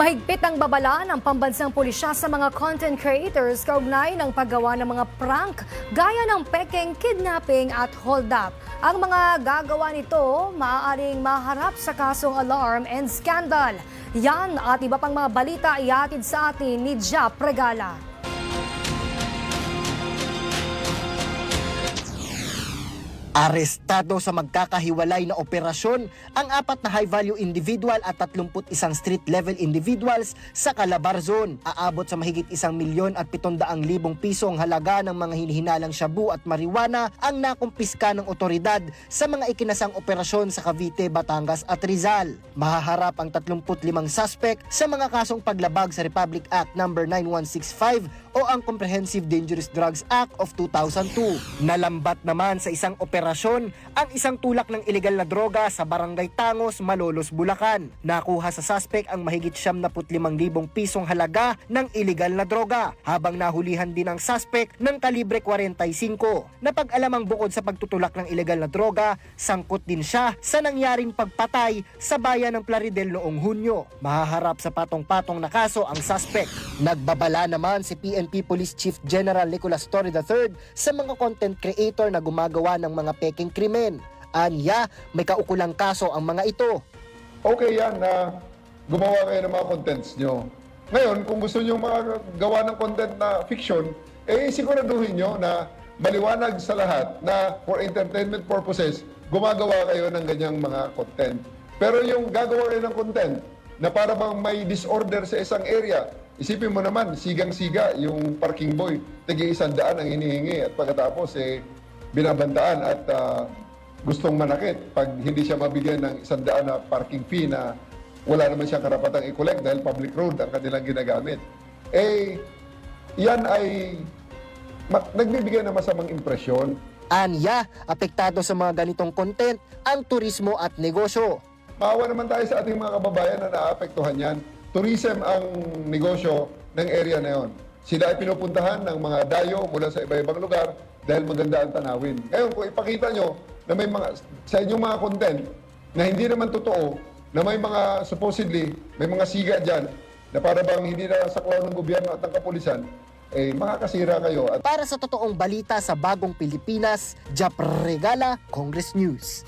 Mahigpit ang babala ng pambansang pulisya sa mga content creators kaugnay ng paggawa ng mga prank gaya ng peking kidnapping at hold up. Ang mga gagawa nito maaaring maharap sa kasong alarm and scandal. Yan at iba pang mga balita iatid sa atin ni Jap Regala. Arestado sa magkakahiwalay na operasyon ang apat na high-value individual at 31 street-level individuals sa Calabar Zone. Aabot sa mahigit isang milyon at 700 libong piso ang halaga ng mga hinihinalang shabu at marijuana ang nakumpiska ng otoridad sa mga ikinasang operasyon sa Cavite, Batangas at Rizal. Mahaharap ang 35 suspect sa mga kasong paglabag sa Republic Act No. 9165 o ang Comprehensive Dangerous Drugs Act of 2002. Nalambat naman sa isang operasyon ang isang tulak ng ilegal na droga sa Barangay Tangos, Malolos, Bulacan. Nakuha sa suspect ang mahigit 75,000 pisong halaga ng ilegal na droga habang nahulihan din ang suspect ng kalibre 45. Napag-alamang bukod sa pagtutulak ng ilegal na droga, sangkot din siya sa nangyaring pagpatay sa bayan ng Plaridel noong Hunyo. Mahaharap sa patong-patong na kaso ang suspect. Nagbabala naman si PNP Police Chief General Nicolas Torre III sa mga content creator na gumagawa ng mga peking krimen. Anya, may kaukulang kaso ang mga ito. okay yan na gumawa kayo ng mga contents nyo. Ngayon, kung gusto nyo gawa ng content na fiction, eh siguraduhin nyo na maliwanag sa lahat na for entertainment purposes, gumagawa kayo ng ganyang mga content. Pero yung gagawa kayo ng content na para bang may disorder sa isang area, isipin mo naman, sigang-siga yung parking boy, isang daan ang hinihingi at pagkatapos eh, binabantaan at ah, gustong manakit pag hindi siya mabigyan ng isang daan na parking fee na wala naman siyang karapatang i-collect dahil public road ang kanilang ginagamit. Eh, yan ay nagbibigay ng masamang impresyon. Anya, apektado sa mga ganitong content ang turismo at negosyo. Maawa naman tayo sa ating mga kababayan na naapektuhan yan. Tourism ang negosyo ng area na yon. Sila ay pinupuntahan ng mga dayo mula sa iba-ibang lugar dahil maganda ang tanawin. Ngayon, kung ipakita nyo na may mga, sa inyong mga content na hindi naman totoo, na may mga supposedly, may mga siga dyan, na para bang hindi na saklaw ng gobyerno at ng kapulisan, eh makakasira kayo at Para sa totoong balita sa bagong Pilipinas, Jap Regala, Congress News.